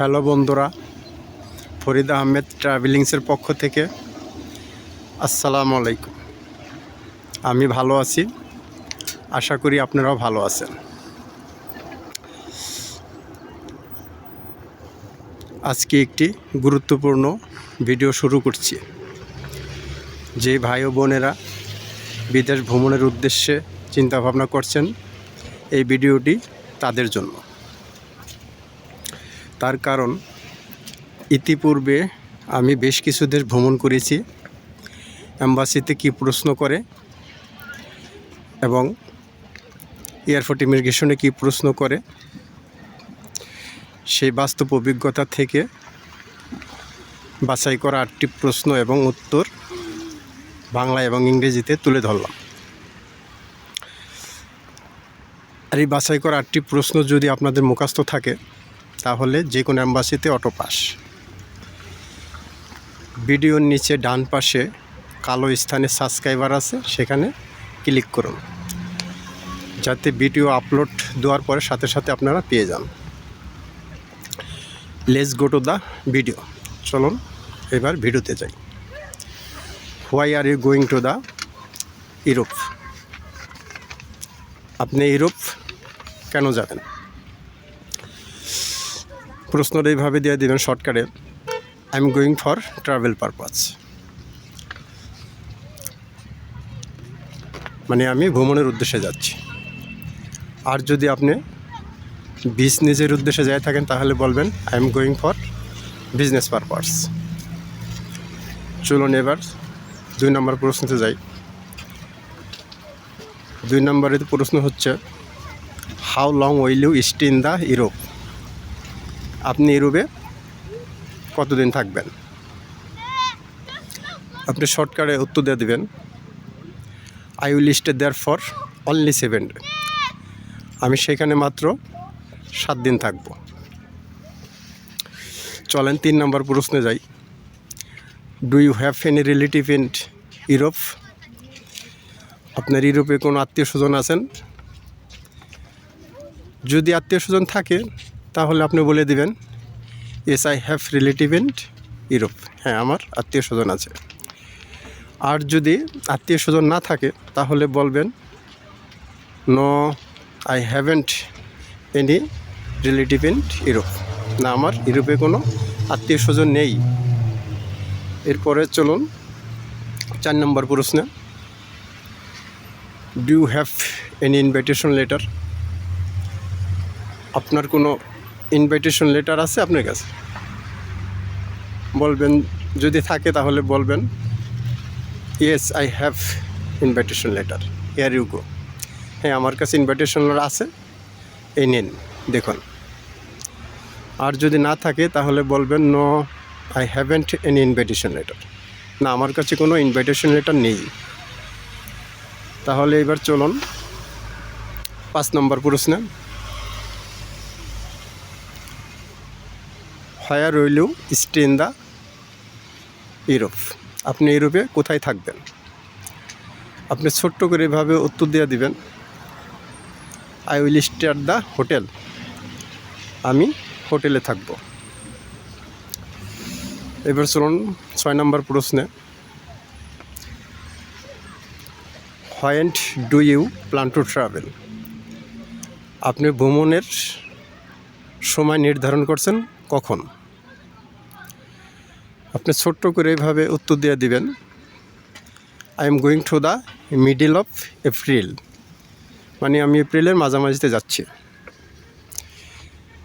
Hello বন্ধুরা, ফরিদ আহমেদ ট্রাভেলিংসের পক্ষ থেকে আসসালামু আলাইকুম। আমি ভালো আছি, আশা করি আপনারাও ভালো আছেন। আজকে একটি গুরুত্বপূর্ণ ভিডিও শুরু করছি। যে ভাই ও বোনেরা বিদেশ ভ্রমণের উদ্দেশ্যে চিন্তাভাবনা করছেন, এই ভিডিওটি তাদের জন্য। তার কারণ, ইতিপূর্বে আমি বেশ কিছু দেশ ভ্রমণ করেছি। অ্যাম্বাসিতে কী প্রশ্ন করে এবং এয়ারপোর্ট ইমিগ্রেশনে কী প্রশ্ন করে, সেই বাস্তব অভিজ্ঞতা থেকে বাছাই করা আটটি প্রশ্ন এবং উত্তর বাংলা এবং ইংরেজিতে তুলে ধরলাম। আর এই বাছাই করা আটটি প্রশ্ন যদি আপনাদের মুখস্থ থাকে তাহলে যে কোনো অ্যাম্বাসিতে অটো পাস। ভিডিওর নিচে ডান পাশে কালো স্থানে সাবস্ক্রাইবার আছে, সেখানে ক্লিক করুন। যাতে ভিডিও আপলোড দেওয়ার পরে সাথে সাথে আপনারা পেয়ে যান। Let's go to the video চলুন, এবার ভিডিওতে যাই। Why are you going to the Europe আপনি ইউরোপ কেন যাবেন? প্রশ্নটা এইভাবে দিয়ে দেবেন শর্টকাটে I am going for travel purpose মানে আমি ভ্রমণের উদ্দেশ্যে যাচ্ছি। আর যদি আপনি বিজনেসের উদ্দেশ্যে যাই থাকেন, তাহলে বলবেন I am going for business purpose চলুন এবার দুই নম্বর প্রশ্নতে যাই। দুই নম্বরের প্রশ্ন হচ্ছে how long will you stay in the Europe আপনি ইউরোপে কতদিন থাকবেন? আপনি শর্টকাটে উত্তর দিয়ে দেবেন। I will stay there for only seven day আমি সেখানে মাত্র সাত দিন থাকব। চলেন তিন নম্বর প্রশ্নে যাই। Do you have any relative in Europe আপনার ইউরোপে কোনো আত্মীয় স্বজন আছেন? যদি আত্মীয় স্বজন থাকে তাহলে আপনি বলে দিবেন yes I have relative in Europe হ্যাঁ আমার আত্মীয় স্বজন আছে। আর যদি আত্মীয় স্বজন না থাকে, তাহলে বলবেন no I haven't any relative in Europe না, আমার ইউরোপে কোনো আত্মীয় স্বজন নেই। এরপরে চলুন, চার নম্বর প্রশ্নে। Do have any invitation letter আপনার কোনো ইনভাইটেশন লেটার আছে আপনার কাছে? বলবেন, যদি থাকে তাহলে বলবেন yes I have invitation letter here you go হ্যাঁ আমার কাছে ইনভাইটেশন আছে। এই নিন, দেখুন। আর যদি না থাকে তাহলে বলবেন no I haven't any invitation letter না, আমার কাছে কোনো ইনভাইটেশন লেটার নেই। তাহলে এবার চলুন, পাঁচ নম্বর প্রশ্নে। Where will stay in the Europe. আপনি ইউরোপে কোথায় থাকবেন? আপনি ছোট্ট করে এভাবে উত্তর দিয়ে দিবেন I will stay at the hotel আমি হোটেলে থাকব। এবার চলুন ছয় নম্বর প্রশ্নে। When do you plan to travel আপনি ভ্রমণের সময় নির্ধারণ করছেন কখন? আপনি ছোট্ট করে এইভাবে উত্তর দিয়ে দিবেন। I am going to the middle of April মানে আমি এপ্রিলের মাঝামাঝিতে যাচ্ছি।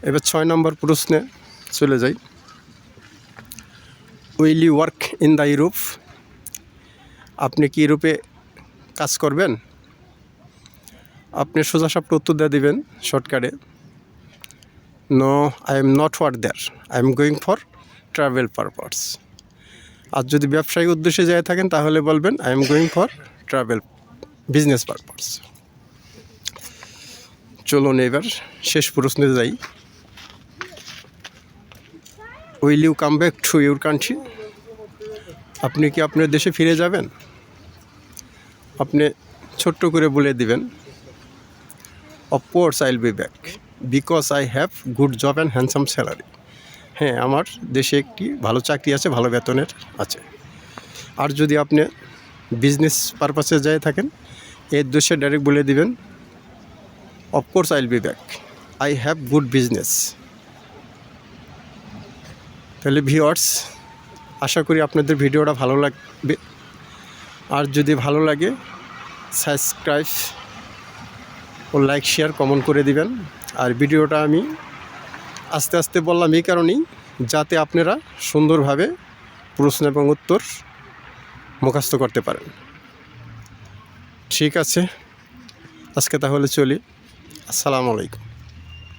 এবার ছয় নম্বর প্রশ্নে চলে যাই। Will you work in the Europe আপনি কি ইউরোপে কাজ করবেন? আপনি সোজাসাপটা উত্তর দিয়ে দেবেন শর্টকাটে no I am not work there I am going for travel purpose আর যদি ব্যবসায়িক উদ্দেশ্যে যায় থাকেন, তাহলে বলবেন I am going for travel business purpose চলুন এবার শেষ প্রশ্নে যাই। Will you come back to your country আপনি কি আপনার দেশে ফিরে যাবেন? আপনি ছোট্ট করে বলে দিবেন of course I'll be back because I have good job and handsome salary হ্যাঁ আমার দেশে একটি ভালো চাকরি আছে, ভালো বেতনের আছে। আর যদি আপনি বিজনেস পারপাসে যায় থাকেন, এর দোষে ডাইরেক্ট বলে দিবেন of course I'll be back I have good business তাহলে ভিওয়ার্স আশা করি আপনাদের ভিডিওটা ভালো লাগবে। আর যদি ভালো লাগে সাবস্ক্রাইব ও লাইক শেয়ার কমেন্ট করে দিবেন। আর ভিডিওটা আমি আস্তে আস্তে বললাম এই কারণেই যাতে আপনারা সুন্দরভাবে প্রশ্ন এবং উত্তর মুখস্থ করতে পারেন। ঠিক আছে, আজকে তাহলে চলি। আসসালামু আলাইকুম।